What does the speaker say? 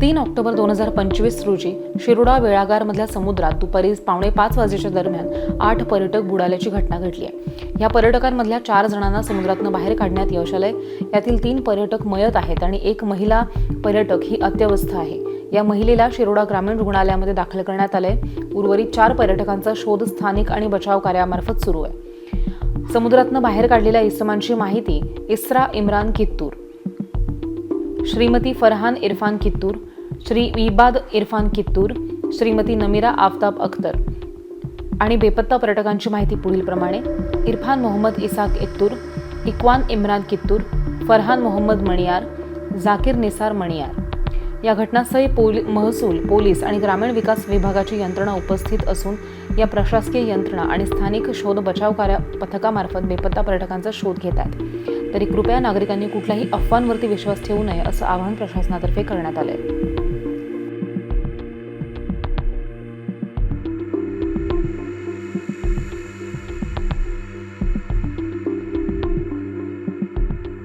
तीन ऑक्टोबर दोन हजार पंचवीस रोजी शिरोडा वेळागारमधल्या समुद्रात दुपारी पावणे पाच वाजेच्या दरम्यान आठ पर्यटक बुडाल्याची घटना घडली आहे. या पर्यटकांमधल्या चार जणांना समुद्रातनं बाहेर काढण्यात यश आलंय. यातील तीन पर्यटक मयत आहेत आणि एक महिला पर्यटक ही अत्यवस्थ आहे. या महिलेला शिरोडा ग्रामीण रुग्णालयामध्ये दाखल करण्यात आलंय. उर्वरित चार पर्यटकांचा शोध स्थानिक आणि बचाव कार्यामार्फत सुरू आहे. समुद्रातनं बाहेर काढलेल्या इसमांची माहिती इस्रा इम्रान कित्तूर. श्रीमती फरहान इरफान कित्तूर श्री इबाद इरफान कित्तूर श्रीमती नमीरा आफताब अख्तर. आणि बेपत्ता पर्यटकांची माहिती पुढीलप्रमाणे इरफान मोहम्मद इसाक इत्तूर इक्वान इम्रान कित्तूर फरहान मोहम्मद मणियार झाकीर निसार मणियार. या घटनास्थळी पोली महसूल पोलीस आणि ग्रामीण विकास विभागाची यंत्रणा उपस्थित असून या प्रशासकीय यंत्रणा आणि स्थानिक शोध बचाव कार्य पथकामार्फत बेपत्ता पर्यटकांचा शोध घेत आहेत. तरी कृपया नागरिकांनी कुठल्याही अफवांवरती विश्वास ठेवू नये असं आवाहन प्रशासनातर्फे करण्यात आलं आहे